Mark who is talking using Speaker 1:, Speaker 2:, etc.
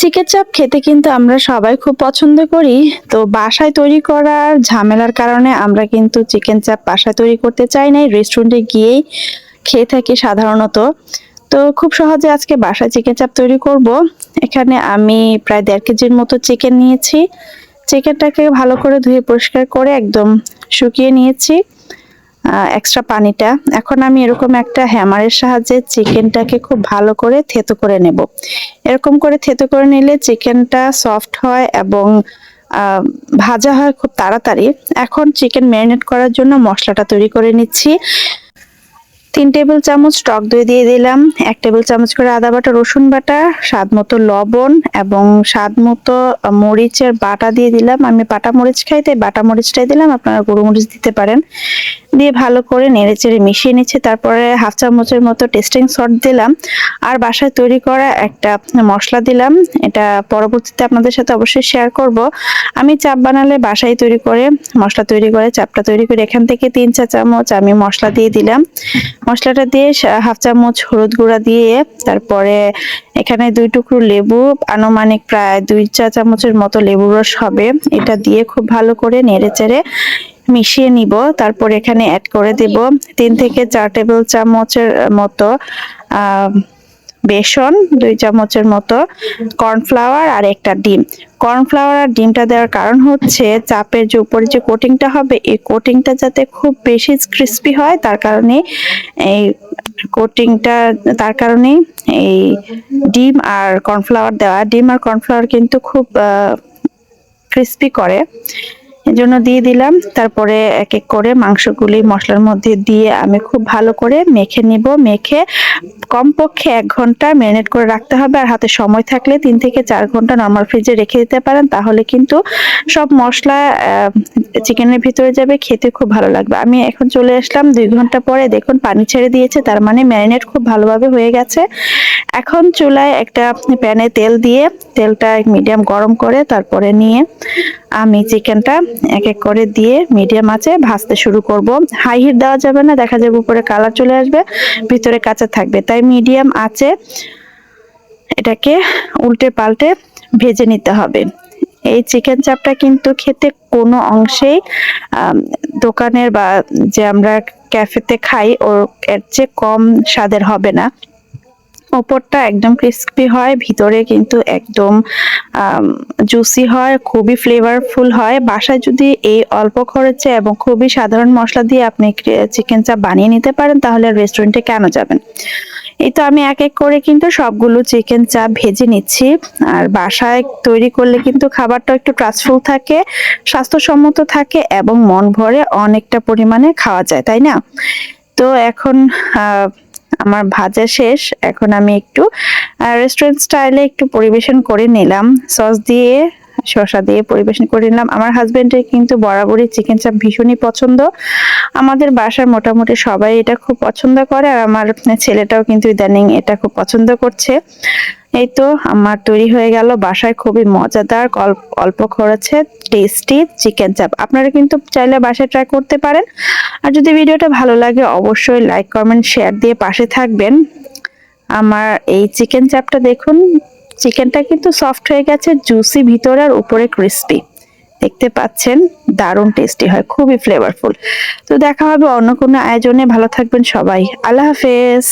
Speaker 1: Chicken চাপ খেতে কিন্তু আমরা সবাই খুব পছন্দ করি। তো বাসায় তৈরি করার ঝামেলার কারণে আমরা কিন্তু চিকেন চাপ বাসায় তৈরি করতে চাই নাই রেস্টুরেন্টে গিয়েই খেয়ে থাকি সাধারণত। তো খুব সহজে আজকে বাসায় চিকেন চাপ তৈরি করব। এখানে আমি প্রায় দেড় কেজির মতো চিকেন নিয়েছি। চিকেনটাকে ভালো করে ধুয়ে পরিষ্কার করে একদম শুকিয়ে নিয়েছি। এক্সট্রা পানিটা। এখন আমি এরকম একটা হ্যামারের সাহায্যে চিকেনটাকে খুব ভালো করে থেতো করে নেব। এরকম করে থেতো করে নিলে চিকেনটা সফট হয় এবং ভাজা হয় খুব তাড়াতাড়ি। এখন চিকেন ম্যারিনেট করার জন্য মশলাটা তৈরি করে নিচ্ছি। তিন টেবিল চামচ টক দই দিয়ে দিলাম, এক টেবিল চামচ করে আদা বাটা, রসুন বাটা, স্বাদ মতো লবণ এবং স্বাদ মতো মরিচের বাটা দিয়ে দিলাম। আমি বাটা মরিচ খাই, তাই বাটা মরিচটাই দিলাম। আপনারা গুঁড়ো মরিচ দিতে পারেন। দিয়ে ভালো করে নেড়ে চেড়ে মিশিয়ে নিচ্ছি। তারপরে হাফ চামচের মতো টেস্টিং সল্ট দিলাম। আর বাসায় তৈরি করা একটা মশলা দিলাম। এটা পরবর্তীতে আপনাদের সাথে অবশ্যই শেয়ার করব। আমি চাপ বানালে বাসায় তৈরি করে, মশলা তৈরি করে, চাপটা তৈরি করে এখান থেকে তিন চা চামচ আমি মশলা দিয়ে দিলাম। মশলাটা দিয়ে হাফ চামচ হলুদ গুঁড়া দিয়ে, তারপরে এখানে দুই টুকরো লেবু, আনুমানিক প্রায় দুই চা চামচের মতো লেবু রস হবে। এটা দিয়ে খুব ভালো করে নেড়ে চেড়ে মিশিয়ে নিব, তারপর এখানে অ্যাড করে দেব তিন থেকে চার টেবিল চামচের মতো বেসন, দুই চামচের মতো কর্নফ্লাওয়ার আর একটা ডিম। কর্নফ্লাওয়ার আর ডিমটা দেওয়ার কারণ হচ্ছে চাপের যে উপরে যে কোটিংটা হবে, এই কোটিংটা যাতে খুব বেশি ক্রিস্পি হয়, তার কারণে এই কোটিংটা তার কারণেই এই ডিম আর কর্নফ্লাওয়ার দেওয়া। ডিম আর কর্নফ্লাওয়ার কিন্তু খুব ক্রিস্পি করে। এজন্য দিয়ে দিলাম। তারপরে এক এক করে মাংসগুলি মশলার মধ্যে দিয়ে আমি খুব ভালো করে মেখে নিব। মেখে কমপক্ষে এক ঘণ্টা ম্যারিনেট করে রাখতে হবে। আর হাতে সময় থাকলে তিন থেকে চার ঘণ্টা নর্মাল ফ্রিজে রেখে দিতে পারেন। তাহলে কিন্তু সব মশলা চিকেনের ভিতরে যাবে। খেতে খুব ভালো লাগবে। আমি এখন চলে আসলাম দুই ঘণ্টা পরে। দেখুন, পানি ছেড়ে দিয়েছে। তার মানে ম্যারিনেট খুব ভালোভাবে হয়ে গেছে। এখন চুলায় একটা প্যানে তেল দিয়ে, তেলটা মিডিয়াম গরম করে তারপরে নিয়ে আমি চিকেনটা এক এক করে দিয়ে মিডিয়াম আঁচে ভাজতে শুরু করব। হাই হিট দেওয়া যাবে না, দেখা যাবে উপরে কালার চলে আসবে, ভিতরে কাঁচা থাকবে। তাই মিডিয়াম আঁচে এটাকে উল্টে পাল্টে ভেজে নিতে হবে। এই চিকেন চাপটা কিন্তু খেতে কোনো অংশেই দোকানের বা যে আমরা ক্যাফেতে খাই, ওর এর চেয়ে কম স্বাদের হবে না। ওপরটা একদম ক্রিস্পি হয়, ভিতরে কিন্তু একদম জুসি হয়, খুবই ফ্লেভারফুল হয়। বাসায় যদি এই অল্প খরচে এবং খুবই সাধারণ মশলা দিয়ে আপনি চিকেন চাপ বানিয়ে নিতে পারেন, তাহলে রেস্টুরেন্টে কেন যাবেন? এই তো আমি এক এক করে কিন্তু সবগুলো চিকেন চাপ ভেজে নিচ্ছি। আর বাসায় তৈরি করলে কিন্তু খাবারটা একটু ট্রাস্টফুল থাকে, স্বাস্থ্যসম্মত থাকে এবং মন ভরে অনেকটা পরিমাণে খাওয়া যায়, তাই না? তো এখন আমার ভাজা শেষ। এখন আমি একটু রেস্টুরেন্ট স্টাইলে একটু পরিবেশন করে নিলাম। সস দিয়ে, শসা দিয়ে পরিবেশন করে নিলাম। আমার হাজবেন্ডের কিন্তু বরাবরই চিকেন চাপ ভীষণই পছন্দ। আমাদের বাসার মোটামুটি সবাই এটা খুব পছন্দ করে। আর আমার ছেলেটাও কিন্তু ইদানিং এটা খুব পছন্দ করছে। এই তো আমার তৈরি হয়ে গেল বাসায় খুবই মজাদার অল্প খরচে টেস্টি চিকেন চাপ আপনারা কিন্তু চাইলে বাসায় ট্রাই করতে পারেন। আর যদি ভিডিওটা ভালো লাগে অবশ্যই লাইক কমেন্ট শেয়ার দিয়ে পাশে থাকবেন। আমার এই চিকেন চাপটা দেখুন চিকেনটা কিন্তু সফট হয়ে গেছে জুসি ভিতরে আর উপরে ক্রিস্পি দেখতে পাচ্ছেন, দারুণ টেস্টি হয়, খুবই ফ্লেভারফুল তো দেখা হবে অন্য কোনো আয়োজনে। ভালো থাকবেন সবাই। আল্লাহ হাফেজ।